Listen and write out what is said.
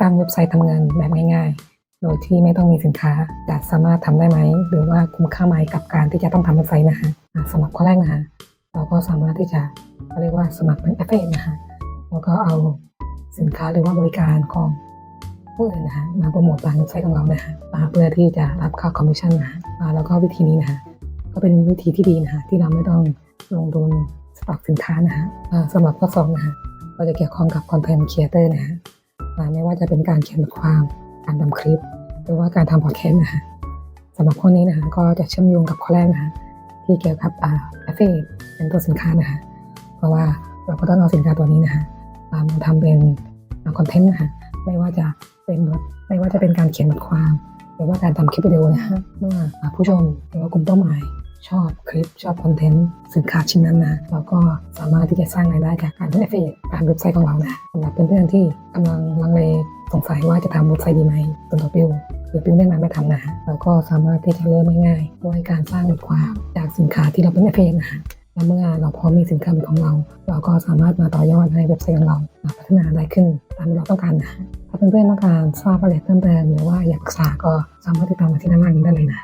สร้างเว็บไซต์ทำเงินแบบง่ายๆ โดยที่ไม่ต้องมีสินค้าจะสามารถทำได้ไหม หรือว่าคุ้มค่าไหมกับการที่จะต้องทำเว็บไซต์นะฮะสำหรับข้อแรกนะฮะเราก็สามารถที่จะเรียกว่าสมัครเป็น a f f i l i a t e นะฮะแล้วก็เอาสินค้าหรือว่าบริการของผู้อื่นนะฮะมาโปรโมทบางเว็บไซต์ของเรานะฮะเพื่อที่จะรับค่าคอมมิชชั่นนะฮะแล้วก็วิธีนี้นะฮะก็เป็นวิธีที่ดีนะฮะที่เราไม่ต้องลงทุนสต็อกสินค้านะฮะสำหรับข้อสองนะฮะก็จะเกี่ยวข้องกับคอนเทนต์ครีเอเตอร์นะฮะาไม่ว่าจะเป็นการเขียนบทความ การทำคลิป หรือว่าการทำพอดแคสต์นะฮะสำหรับข้อนี้นะฮะก็จะเชื่อมโยงกับข้อแรกนะฮะที่เกี่ยวกับอ่าแอฟเฟลเป็นตัวสินค้านะฮะเพราะว่าเราก็ต้องเอาสินค้าตัวนี้นะฮะมาทำเป็นคอนเทนต์นะฮะไม่ว่าจะเป็นไม่ว่าจะเป็นการเขียนบทความ หรือว่าการทำคลิปวิดีโอนะฮะเมื่อผู้ชมหรือว่ากลุ่มเป้าหมายชอบคลิปชอบคอนเทนต์สินค้าชิ้นนั้นนะเราก็สามารถที่จะสร้างรายได้จากการเป็น affiliate ตามเว็บไซต์ของเรานะสำหรับเพื่อนๆที่กำลัง เลสงสัยว่าจะทำเว็บไซต์ดีไหมส่วนตัวปิวหรือปิวแนะนำไม่ทำนะเราก็สามารถที่จะเริ่มง่ายๆด้วยการสร้างบทความจากสินค้าที่เราเป็น affiliate นะและเมื่อเราพร้อมมีสินค้าเป็นของเรา เราก็สามารถมาต่อยอดให้เว็บไซต์ของเราพัฒนาได้ขึ้นตามที่เราต้องการนะถ้าเพื่อนๆต้องการทราบรายละเอียดเพิ่มเติมหรือว่าอยากปรึกษาก็สามารถติดตามมาที่ด้านล่างนี้ได้เลยนะ